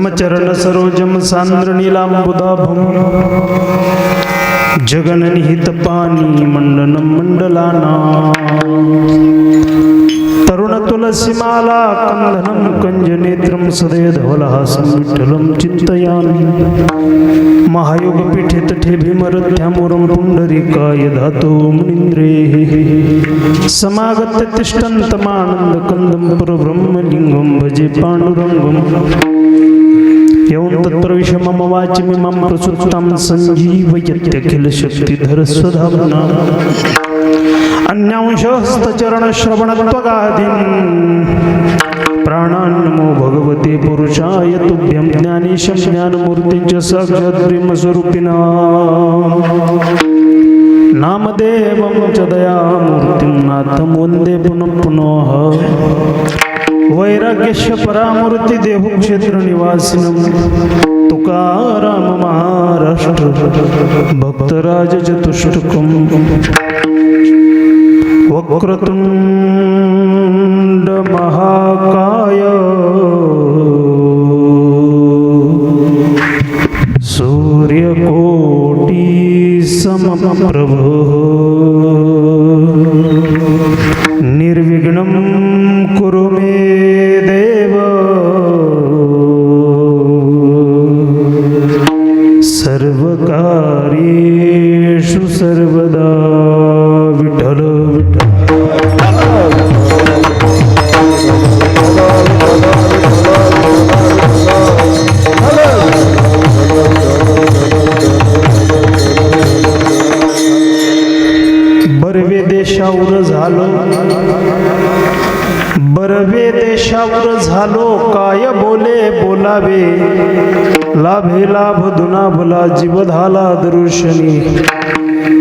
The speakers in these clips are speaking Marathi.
समचरण सरोजम सांद्र नीलांबुदाभम जगननिहित पाणी मंडन मंडलाना तरुण तुलसीमाला कंदनं कंजनेत्रं सदय धवलहासं विठ्ठलं चिन्तयामि। महायोगपीठे तठे भीमरथ्यामुरं पुण्डरीकाय धातो मुनीन्द्रेः। समागत्य तिष्ठन्तमानन्दकन्दं परब्रह्मलिङ्गं भजे पाण्डुरङ्गम् यौन तत्प्रविश मम वाचिमिमं प्रसुप्तां सञ्जीवयत्यखिलशक्तिधर स्वधाम्ना अन्यांशस्तचरणश्रवणत्वगादीन् प्राणान्नमो भगवते पुरुषाय तुभ्यं ज्ञानेशं ज्ञानमूर्तिञ्च साक्षाद्ब्रह्मस्वरूपिणा। नामदेवं च दयामूर्तिं नाथं वन्दे पुनः पुनः। वैराग्यस्य परामूर्ती देवक्षेत्र निवासिन तुकाराम महाराष्ट्र भक्तराज चतुष्टकम वक्रतुंड महाकाय। सूर्यकोटि समप्रभ। निर्विघ्नम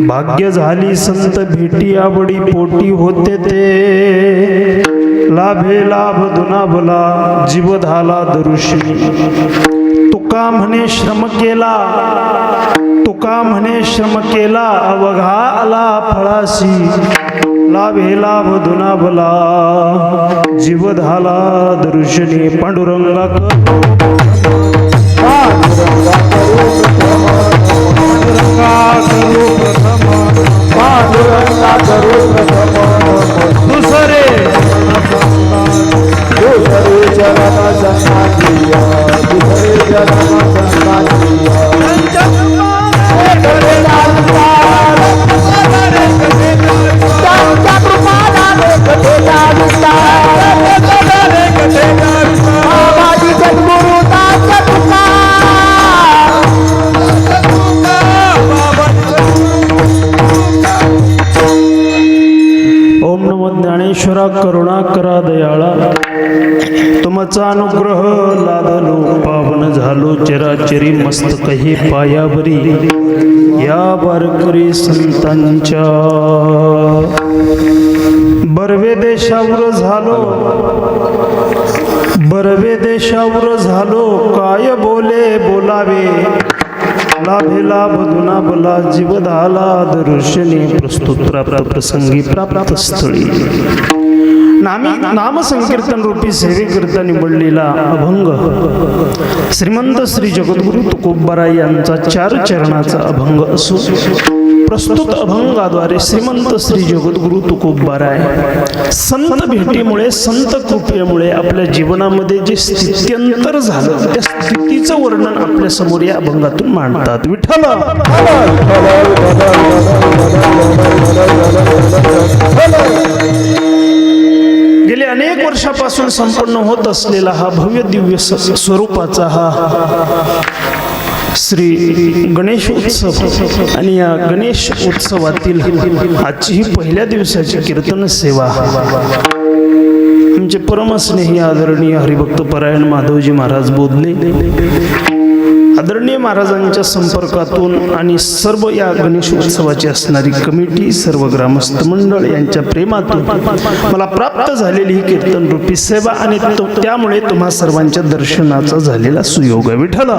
भाग्य झाली संत भेटी आवडी पोटी होते ते. लाभे लाभ दुनाभला जीव झाला दर्शनी तुका म्हणे श्रम केला तुका म्हणे श्रम केला अवघा आला फळाशी. लाभे लाभ दुनाभला जीवधाला जीव झाला दर्शनी पांडुरंगा पांडुरंगा करू प्रथम पांडुरंगा करू प्रथम. दुसरे दुसरे चरण संगातिया दुसरे चरण संगातिया करुणा करा दयाळा. तुमचा अनुग्रह लादलो पावन झालो चिराचिरी मस्तक हे पायावरी या वारकरी संतांच्या. बर्वे देशावर झालो. बर्वे देशावर झालो. काय बोले बोलावे. लाभे लाभ बला जीवधाला दर्शनी प्रस्तुत प्राप्त प्रसंगी प्राप्त स्थळी नामी नामसंकीर्तन रूपी सेवेकरिता निवडलेला अभंग. श्रीमंत श्री जगद्गुरु तुकोबारा यांचा चार चरणाचा अभंग असून प्रस्तुत अभंगाद्वारे श्रीमंत श्री जगद्गुरु तुकोबाराय संत भेटीमुळे संत कृपेमुळे आपल्या जीवनामध्ये जे स्थित्यंतर झालं त्या स्थितीचं वर्णन आपल्यासमोर या अभंगातून मांडतात. विठ्ठल! गेले अनेक वर्षापासून संपन्न होत असलेला हा भव्य दिव्य स्वरूपाचा हा श्री गणेश उत्सव. आणि या गणेश उत्सवातील आजची ही पहिल्या दिवसाची कीर्तन सेवा. आमचे परमस्नेही आदरणीय हरिभक्त परायण माधवजी महाराज बोधले. आदरणीय महाराजांच्या संपर्कातून आणि सर्व या गणेश उत्सवाची असणारी कमिटी सर्व ग्रामस्थ मंडळ यांच्या प्रेमातून मला प्राप्त झालेली ही कीर्तन रूपी सेवा आणि तो- त्यामुळे तुम्हा सर्वांच्या दर्शनाचा झालेला सुयोग आहे विठ्ठल.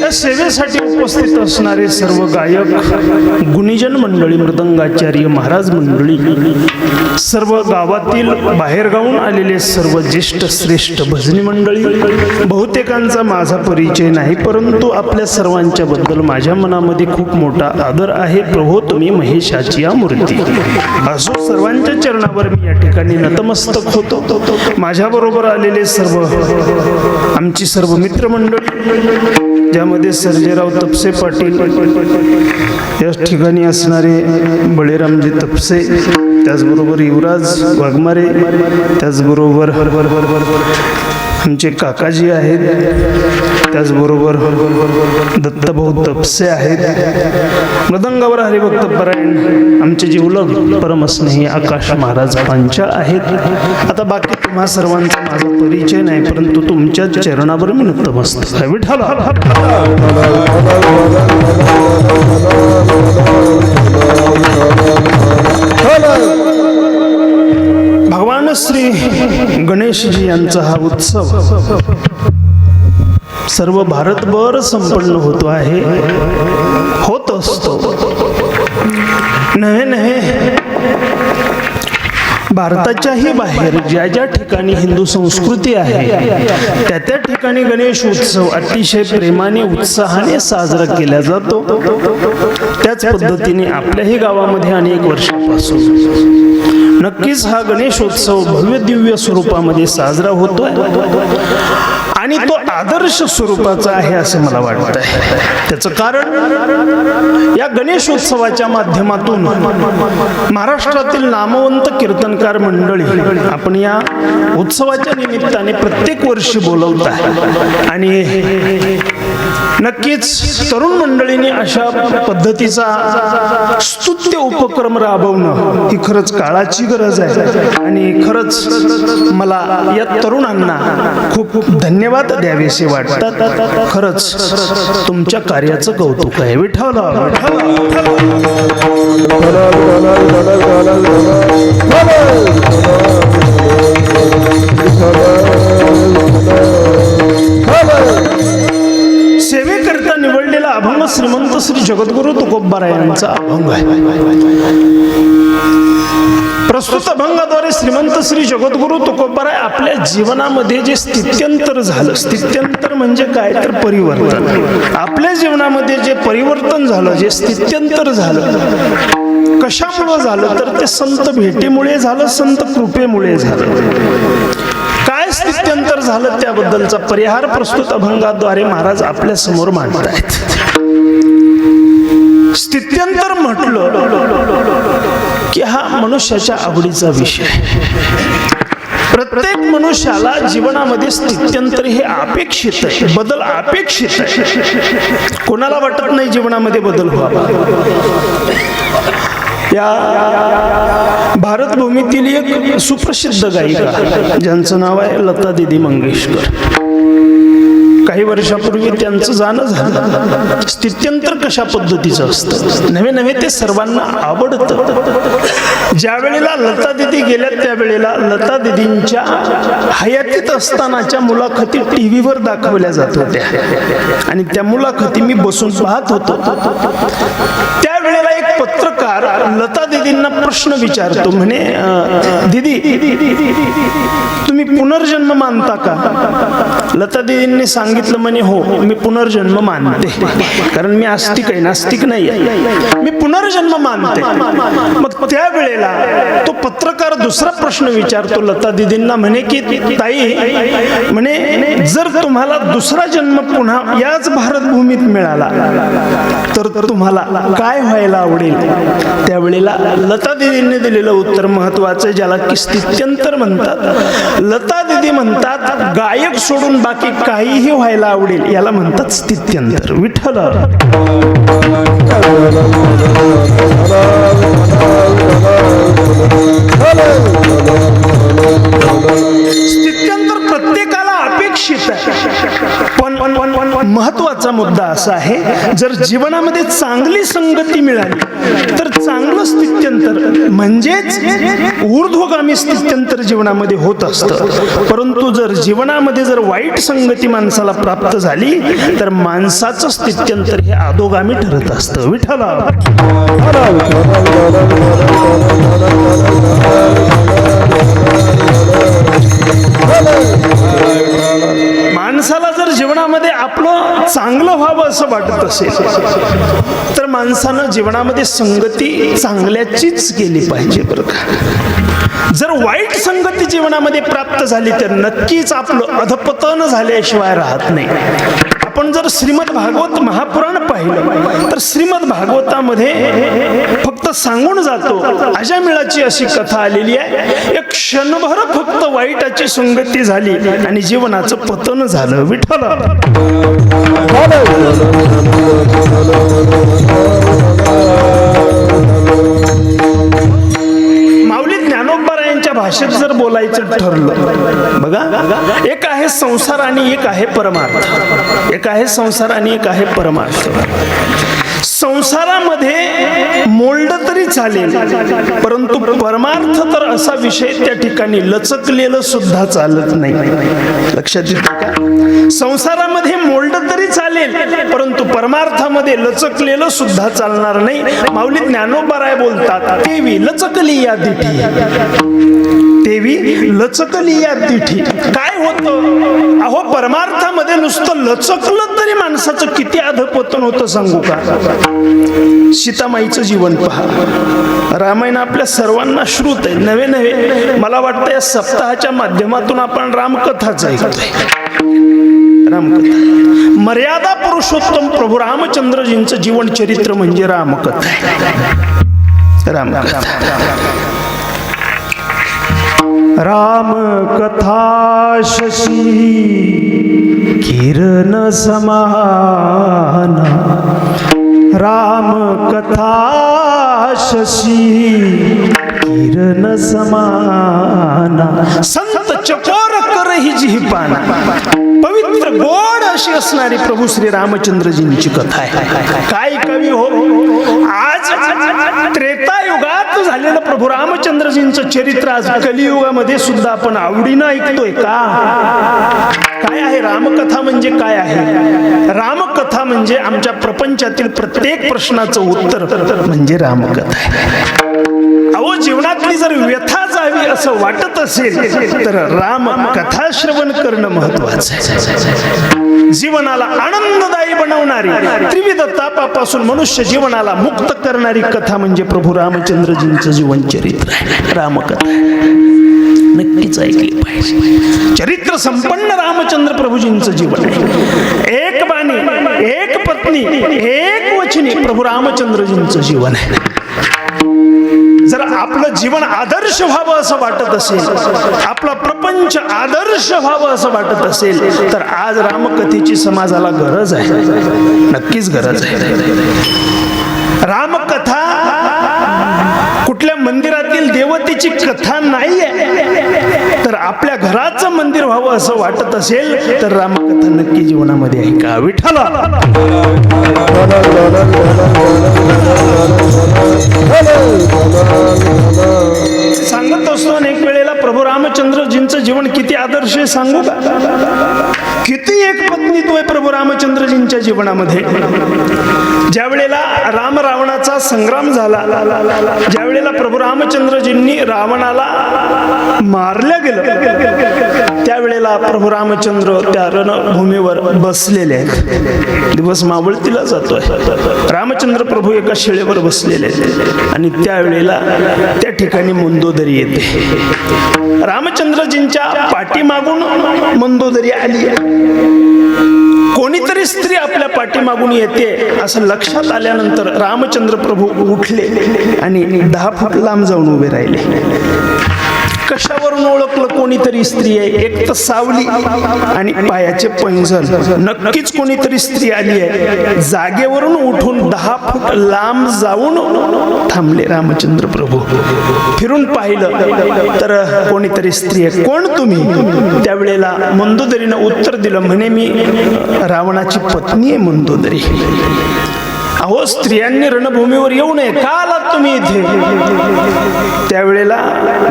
या सेवेसाठी उपस्थित असणारे सर्व गायक गुणीजन मंडळी मृदंगाचार्य महाराज मंडळी सर्व गावातील बाहेरगावून आलेले सर्व ज्येष्ठ श्रेष्ठ भजनी मंडळी बहुतेकांचा माझा परिचय नाही परंतु आपल्या सर्वांच्या बद्दल माझ्या मनामध्ये खूप मोठा आदर आहे. प्रभो तुम्ही महेशाची या मूर्ती. असो सर्वांच्या चरणावर मी या ठिकाणी नतमस्तक होतो. माझ्या बरोबर आलेले सर्व आमची सर्व मित्रमंडळी ज्यामध्ये सर्जेराव तपसे पाटील या ठिकाणी असणारे बळीरामजी तपसे त्याचबरोबर युवराज वाघमारे त्याचबरोबर आमचे काकाजी आहेत. त्याचबरोबर दत्तभाऊ तपसे आहेत. मृदंगावर हरिभक्त परायण आमचे जीवलग परमस्नेही आकाश महाराज पांच्या आहेत. आता बाकी तुम्हा सर्वांचा माझा परिचय नाही परंतु तुमच्या चरणावर मी नतमस्त विठाल भगवान श्री गणेशजी यांचा हा उत्सव सर्व भारतभर संपन्न होतो आहे. होत असतो. नव्हे नव्हे भारताच्याही बाहेर ज्या ज्या ठिकाणी हिंदू संस्कृती आहे त्या त्या ठिकाणी गणेश उत्सव अतिशय प्रेमाने उत्साहाने साजरा केला जातो. त्याच पद्धतीने आपल्याही गावामध्ये अनेक वर्षापासून. नक्कीच हा गणेशोत्सव भव्य दिव्य स्वरूपामध्ये साजरा होतोय. आणि तो आदर्श स्वरूपाचा आहे असं मला वाटत आहे त्याचं कारण या गणेशोत्सवाच्या माध्यमातून महाराष्ट्रातील नामवंत कीर्तनकार मंडळी आपण या उत्सवाच्या निमित्ताने प्रत्येक वर्षी बोलवत आहे आणि नक्कीच तरुण मंडळींनी अशा पद्धतीचा स्तुत्य उपक्रम राबवणं ही खरंच काळाची गरज आहे. आणि खरंच मला या तरुणांना खूप खूप धन्यवाद द्यावेसे वाटतात. खरंच तुमच्या कार्याचं कौतुक आहे. विठ्ठला. विठ्ठला. अभंग श्रीमंत श्री जगद्गुरु तुकोबारा यांचा अभंग आहे. प्रस्तुत अभंगाद्वारे श्रीमंत श्री जगद्गुरु तुकोबाराय आपल्या जीवनामध्ये जे स्थित्यंतर झालं स्थित्यंतर म्हणजे काय तर परिवर्तन. आपल्या जीवनामध्ये जे परिवर्तन झालं जे स्थित्यंतर झालं कशामुळं झालं? तर ते संत भेटीमुळे झालं संत कृपेमुळे झालं. काय स्थित्यंतर झालं त्याबद्दलचा परिहार प्रस्तुत अभंगाद्वारे महाराज आपल्यासमोर मांडत आहेत स्थित्यंतर म्हटलं की हा मनुष्याच्या आवडीचा विषय. प्रत्येक मनुष्याला जीवनामध्ये स्थित्यंतर हे अपेक्षित आहे बदल अपेक्षित आहे. कोणाला वाटत नाही जीवनामध्ये बदल व्हावा? या भारतभूमीतील एक सुप्रसिद्ध गायिका ज्यांचं नाव आहे लता दिदी मंगेशकर. काही वर्षापूर्वी त्यांचं जाणं झालं. स्थित्यंतर कशा पद्धतीचं असतं? नवे नवे ते सर्वांना आवडतं. ज्या वेळेला लता दिदी गेल्या त्यावेळेला लता दिदींच्या हयातीत असतानाच्या मुलाखती टी व्हीवर दाखवल्या जात होत्या. आणि त्या मुलाखती मी बसून पाहत होतो. त्यावेळेला एक पत्रक पत्रकार लता दिदींना प्रश्न विचारतो म्हणे दिदी तुम्ही पुनर्जन्म मानता का? लता दिदींनी सांगितलं म्हणे हो मी पुनर्जन्म मानते. कारण मी आस्तिक आहे नास्तिक नाही आहे मी पुनर्जन्म मानते. मग त्यावेळेला तो पत्रकार दुसरा प्रश्न विचारतो लता दिदींना म्हणे की ताई म्हणे जर तुम्हाला दुसरा जन्म पुन्हा याच भारतभूमीत मिळाला तर तुम्हाला काय व्हायला आवडेल? त्यावेळेला लता दिदींनी दिलेलं उत्तर महत्वाचं ज्याला की स्थित्यंतर म्हणतात. लता दिदी म्हणतात गायक सोडून बाकी काहीही व्हायला आवडेल. याला म्हणतात स्थित्यंतर. विठ्ठल. स्थित्यंतर प्रत्येकाला अपेक्षित आहे. पण महत्त्वाचा मुद्दा असा आहे जर जीवनामध्ये चांगली संगती मिळाली तर चांगलं स्थित्यंतर म्हणजेच ऊर्ध्वगामी स्थित्यंतर जीवनामध्ये होत असतं. परंतु जर जीवनामध्ये जर वाईट संगती माणसाला प्राप्त झाली तर माणसाचं स्थित्यंतर हे अधोगामी ठरत असतं. विठाला माणसाला जर जीवनामध्ये आपलं चांगलं व्हावं असं वाटत असेल माणसानं जीवनामध्ये संगती चांगल्याचीच केली पाहिजे बरं का. जर वाईट संगती जीवनामध्ये प्राप्त झाली तर नक्कीच आपलं अधपतन झाल्याशिवाय राहत नाही. आपण जर श्रीमद भागवत महापुराण पाहिलं. तर श्रीमद भागवतामध्ये फक्त सांगून जातो अजामिळाची अशी कथा आलेली आहे. एक क्षणभर फक्त वाईटाची संगती झाली आणि जीवनाचं पतन झालं विठ्ठल. Oh भाषेत जर बोलायचं ठरलं बघा एक आहे संसार आणि एक आहे परमार्थ. एक आहे संसार आणि एक आहे परमार्थ. संसारामध्ये मोल्ड तरी चालेल परंतु परमार्थ तर असा विषय त्या ठिकाणी लचकलेलं सुद्धा चालत नाही. लक्षात येतं का? संसारामध्ये मोल्ड तरी चालेल परंतु परमार्थामध्ये लचकलेलं सुद्धा चालणार नाही. माऊली ज्ञानोबाराय बोलतात देवी लचकली या दिठी. तेवी लचकली या दिठी काय होतं? अहो परमार्थामध्ये नुसतं लचकलं तरी माणसाचं किती अधपतन होतं सांगू का? सीतामाईचं जीवन पहा. रामायण आपल्या सर्वांना श्रुत आहे. नवे नवे मला वाटतं या सप्ताहाच्या माध्यमातून आपण रामकथाच ऐकतोय रामकथा. मर्यादा पुरुषोत्तम प्रभू रामचंद्रजींचं जीवन चरित्र म्हणजे रामकथा रामकथा. रामकथा राम कथा शशी किरण समाना। राम कथा शशी किरण समाना। संत चकोर करही जी पाना पवित्र गोड अशी असणारी प्रभू श्री रामचंद्रजींची कथा आहे. काय कवी हो. आज त्रेतायुगात झालेलं प्रभू रामचंद्रजींचं चरित्र आज कलियुगामध्ये सुद्धा आपण आवडीनं ऐकतोय का? काय आहे? रामकथा म्हणजे काय आहे? रामकथा म्हणजे आमच्या प्रपंचातील प्रत्येक प्रश्नाचं उत्तर. म्हणजे रामकथा आहे. अहो जीवनातली जर व्यथा जावी असं वाटत असेल तर राम कथा श्रवण करणं महत्वाचं आहे. जीवनाला आनंददायी बनवणारी त्रिविध तापापासून मनुष्य जीवनाला मुक्त करणारी कथा म्हणजे प्रभू रामचंद्रजींचं जीवन चरित्र आहे. रामकथा. नक्कीच ऐकली पाहिजे. चरित्र संपन्न रामचंद्र प्रभूजींचं जीवन आहे. एक बाणी एक पत्नी एक वचनी प्रभू रामचंद्रजींचं जीवन आहे. जर आपलं जीवन आदर्श व्हावं असं वाटत असेल आपला प्रपंच आदर्श व्हावं असं वाटत असेल तर आज रामकथेची समाजाला गरज आहे. नक्कीच गरज आहे. रामकथा कुठल्या मंदिरातील देवतेची कथा नाही आहे तर आपल्या घराचं मंदिर व्हावं असं वाटत असेल तर रामकथा नक्की जीवनामध्ये आहे का विठाला सांगत असतो अनेक वेळेला प्रभू रामचंद्रजींचं जीवन किती आदर्श आहे सांगू? का किती एक पत्नीत्व आहे प्रभू रामचंद्रजींच्या जीवनामध्ये. ज्या वेळेला राम रावणाचा संग्राम झाला ज्या वेळेला प्रभू रामचंद्रजींनी रावणाला मारल्या गेलं त्यावेळेला प्रभू रामचंद्र त्या रणभूमीवर बसलेले आहेत. दिवस मावळतीला जातोय. रामचंद्र प्रभू एका शिळेवर बसलेले आहेत. आणि त्यावेळेला त्या ठिकाणी मंदोदरी येते. रामचंद्रजींच्या पाठीमागून मंदोदरी आली कोणीतरी स्त्री आपल्या पाठीमागून येते असं लक्षात आल्यानंतर रामचंद्र प्रभू उठले आणि दहा फूट लांब जाऊन उभे राहिले. कशावरून ओळखलं कोणीतरी स्त्री आहे? एक तर सावली आणि पायाचे पैंजण नक्कीच कोणीतरी स्त्री आली आहे. जागेवरून उठून दहा फूट लांब जाऊन थांबले रामचंद्र प्रभू. फिरून पाहिलं तर कोणीतरी स्त्री आहे. कोण तुम्ही? त्यावेळेला मंदोदरीनं उत्तर दिलं म्हणे मी रावणाची पत्नी आहे मंदोदरी. अहो स्त्रियांनी रणभूमीवर येऊ नये. का आलात तुम्ही इथे? त्यावेळेला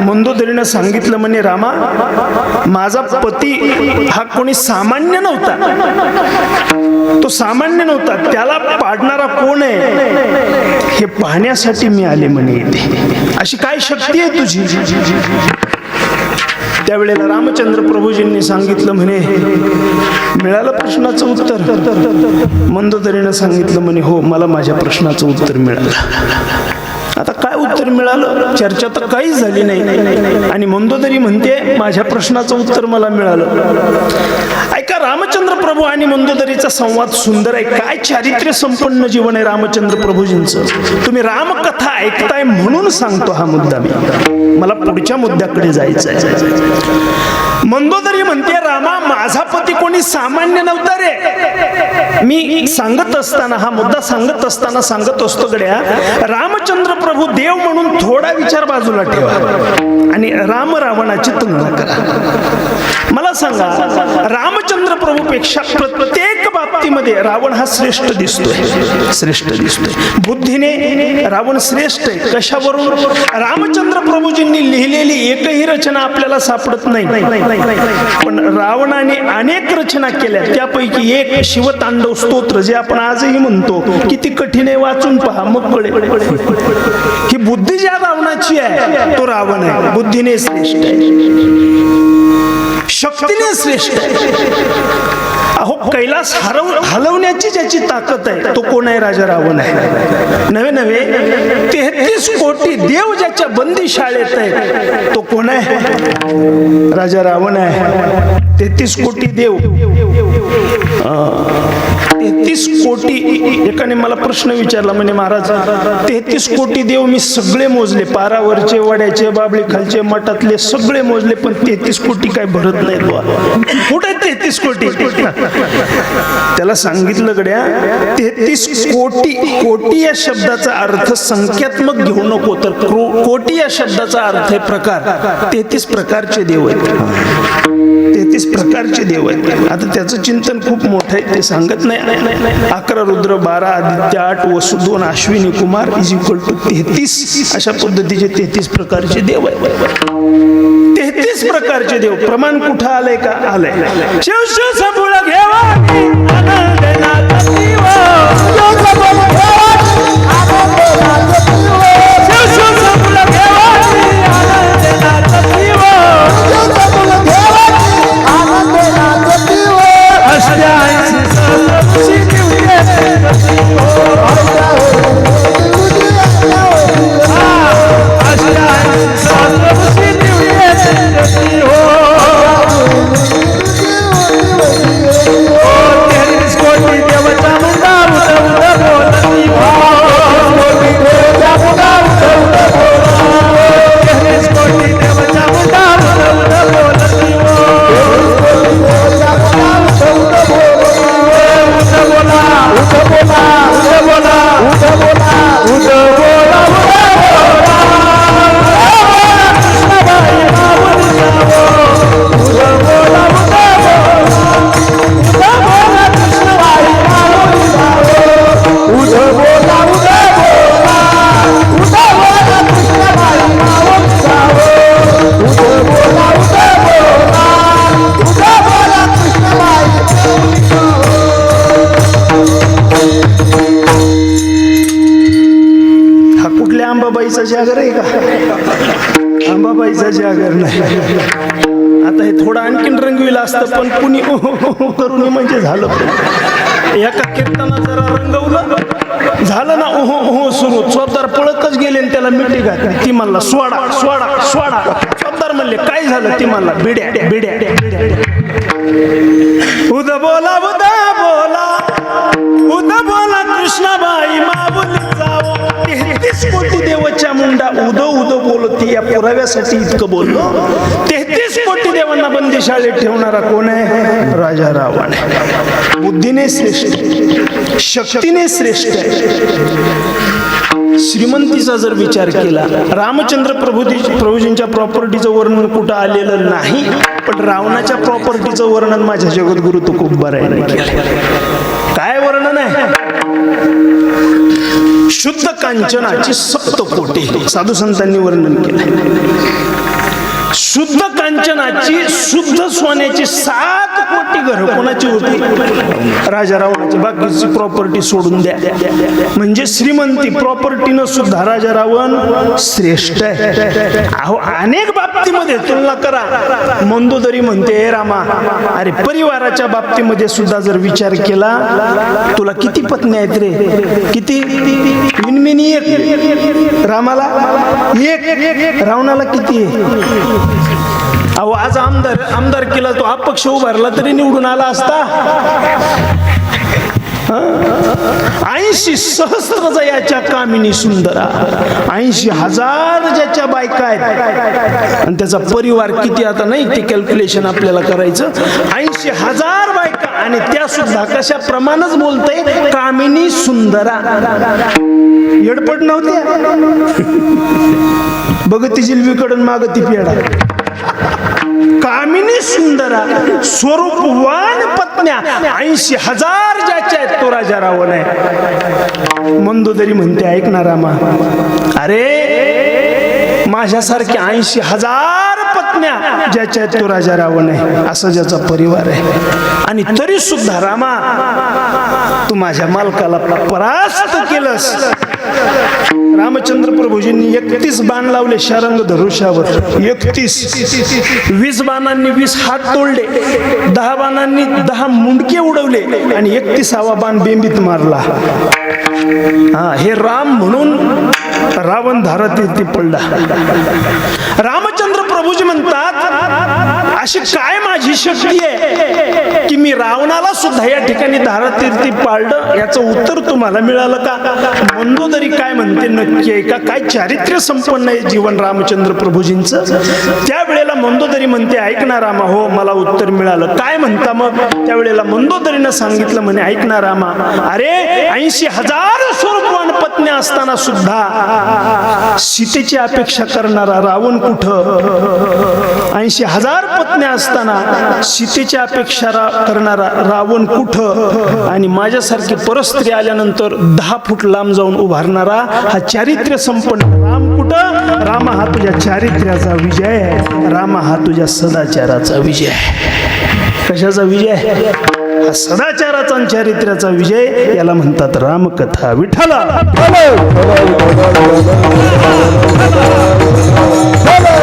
मंदोदरीनं सांगितलं म्हणे रामा माझा पती हा कोणी सामान्य नव्हता. तो सामान्य नव्हता. त्याला पाडणारा कोण आहे? हे पाहण्यासाठी मी आले म्हणे इथे. अशी काय शक्ती आहे तुझी? त्यावेळेला रामचंद्र प्रभूजींनी सांगितलं म्हणे मिळालं प्रश्नाचं उत्तर. मंदोदरीनं सांगितलं म्हणे हो मला माझ्या प्रश्नाचं उत्तर मिळालं. आता काय उत्तर मिळालं? चर्चा तर काहीच झाली नाही. आणि मंदोदरी म्हणते माझ्या प्रश्नाचं उत्तर मला मिळालं. ऐका रामचंद्र प्रभू आणि मंदोदरीचा संवाद सुंदर आहे. काय चारित्र्य संपन्न जीवन आहे रामचंद्र प्रभूजींचं? तुम्ही रामकथा ऐकताय म्हणून सांगतो हा मुद्दा मी. मला पुढच्या मुद्द्याकडे जायचं आहे मंदोदरी म्हणते रामा माझा पती कोणी सामान्य नव्हता मी सांगत असताना हा मुद्दा सांगत असताना सांगत असतो गड्या रामचंद्र प्रभू देव म्हणून थोडा विचार बाजूला ठेवा आणि राम रावणाची तुलना करा. मला सांगा रामचंद्र प्रभूपेक्षा प्रत्येक बाबतीमध्ये रावण हा श्रेष्ठ दिसतोय. श्रेष्ठ दिसतोय. बुद्धीने रावण श्रेष्ठ आहे. कशावरून? रामचंद्र प्रभूजींनी लिहिलेली एकही रचना आपल्याला सापडत नाही. पण रावणाने अनेक रचना केल्या. त्यापैकी एक शिवतांडव स्तोत्र जे आपण आजही म्हणतो किती कठीण आहे वाचून पहा मग कळे ही बुद्धी ज्या रावणाची आहे तो रावण आहे. बुद्धीने श्रेष्ठ आहे. शक्तीने श्रेष्ठ आहे. अहो कैलास हरव हलवण्याची ज्याची ताकद आहे तो कोण आहे? राजा रावण आहे. नवे नवे तेहतीस कोटी देव ज्याच्या बंदी शाळेत आहे तो कोण आहे? राजा रावण आहे. तेहतीस कोटी देव. तेहतीस कोटी एकाने मला प्रश्न विचारला म्हणे महाराज तेहतीस कोटी देव मी सगळे मोजले पारावरचे वड्याचे बाबळे खालचे मठातले सगळे मोजले पण तेहतीस कोटी काय भरत नाहीत कुठे तेहतीस कोटी? त्याला सांगितलं गड्या तेहतीस कोटी कोटी या शब्दाचा अर्थ संख्यात्मक घेऊ नको तर कोटी या शब्दाचा अर्थ आहे प्रकार. तेहतीस प्रकारचे देव आहेत. तेहतीस प्रकारचे देव आहेत. आता त्याचं चिंतन खूप मोठं आहे ते सांगत नाही. अकरा रुद्र बारा आदित्य आठ वसु दोन Ashwini Kumar is equal to तेहतीस. अशा पद्धतीचे तेहतीस प्रकारचे देव आहे तेहतीस प्रकारचे देव. प्रमाण कुठं आलंय का? आलंय. शिव शिव Oh, जागर आहे का? आंबाबाईचा जागर नाही. आता हे थोडं आणखीन रंगविलं असतं पण कुणी करून म्हणजे झालं. एका कीर्तनात जरा रंगवलं. झालं ना ओहो ओहो सुरू. चोपदार पळतच गेले आणि त्याला मिठी घातली. ती म्हणला स्वाडा स्वाडा स्वाडा चोपदार म्हणले काय झालं? ती म्हणला बिड्या बिड्या. उद बोला उद बोला. उद बोला कृष्णाबाई माऊली. देवाच्या उद उद बोलती या पुराव्यासाठी इतकं बोललो. तेहतीस कोटी देवांना बंदीशाळेत ठेवणारा कोण आहे? राजा रावण आहे. बुद्धीने श्रेष्ठ शक्तीने श्रेष्ठ आहे. श्रीमंतीचा जर विचार केला रामचंद्र प्रभूजी प्रभूजींच्या प्रॉपर्टीचं वर्णन कुठं आलेलं नाही पण रावणाच्या प्रॉपर्टीचं वर्णन माझ्या जगद्गुरु तो खूप बरं आहे काय वर्णन आहे? शुद्ध कांचनाची सप्तकोटी. साधू संतांनी वर्णन केलं. शुद्ध कांचनाची शुद्ध सोन्याची सात कोटी घर. कोणाची होती? राजा रावणाची. बाकीची प्रॉपर्टी सोडून द्या. म्हणजे श्रीमंती प्रॉपर्टीनं सुद्धा राजा रावण श्रेष्ठ आहे. अहो अनेक बाबतीमध्ये तुलना करा. मंदोदरी म्हणते "हे रामा अरे परिवाराच्या बाबतीमध्ये सुद्धा जर विचार केला तुला किती पत्नी आहेत रे? किती? विनमिनी एक. रामाला एक. रावणाला किती आहे? अहो आज आमदार आमदार केला तो अपक्ष उभारला तरी निवडून आला असता. ऐंशी सहस्र जयाच्या कामिनी सुंदरा. ऐंशी हजार ज्याच्या बायका आहेत. आणि त्याचा परिवार किती आता नाही ते कॅल्क्युलेशन आपल्याला करायचं. ऐंशी हजार बायका आणि त्या सुद्धा कशा प्रमाणच बोलतय कामिनी सुंदरा. येडपट नव्हते? बघ ती जिलबीकडून माग ती पेडा कामिनी सुंदरा स्वरूपवान पत्न्या ऐंशी हजार ज्याच्या आहेत तो राजा रावण आहे. मंदोदरी म्हणते ऐक ना रामा अरे माझ्यासारखे ऐंशी हजार पत्न्या ज्याच्या तो राजा रावण आहे असं ज्याचा परिवार आहे. आणि तरी सुद्धा रामा तू माझ्या मालकाला परास्त केलंस. रामचंद्र प्रभूजींनी एकतीस बाण लावले शारंग धनुष्यावर. एकतीस. वीस बाणांनी वीस हात तोडले. दहा बाणांनी दहा मुंडके उडवले आणि एकतीसावा बाण बेंबीत मारला. हा हे राम म्हणून रावण धारातीर्थी पडला. रामचंद्र प्रभूजी म्हणतात अशी काय माझी शक्ती आहे की मी रावणाला सुद्धा या ठिकाणी धारातीर्थी पाळलं? याचं उत्तर तुम्हाला मिळालं का? मंदोदरी काय म्हणते नक्की आहे का? काय चारित्र्य संपन्न आहे जीवन रामचंद्र प्रभूजींचं? त्यावेळेला मंदोदरी म्हणते ऐक ना रामा हो मला उत्तर मिळालं. काय म्हणता मग? त्यावेळेला मंदोदरीनं सांगितलं म्हणे ऐक ना रामा अरे ऐंशी हजार स्वरूपवान पत्न्या असताना सुद्धा सीतेची अपेक्षा करणारा रावण कुठं? ऐंशी हजार पत्न्या असताना सीतेची अपेक्षा रा- करणारा रावण कुठं? आणि माझ्यासारखी परस्त्री आल्यानंतर दहा फूट लांब जाऊन उभारणारा हा चारित्र्य संपन्न राम कुठं? राम हा तुझ्या चारित्र्याचा विजय आहे. राम हा तुझ्या सदाचाराचा विजय आहे. कशाचा विजय हा सदाचाराचा चारित्र्याचा विजय याला म्हणतात रामकथा. विठ्ठला!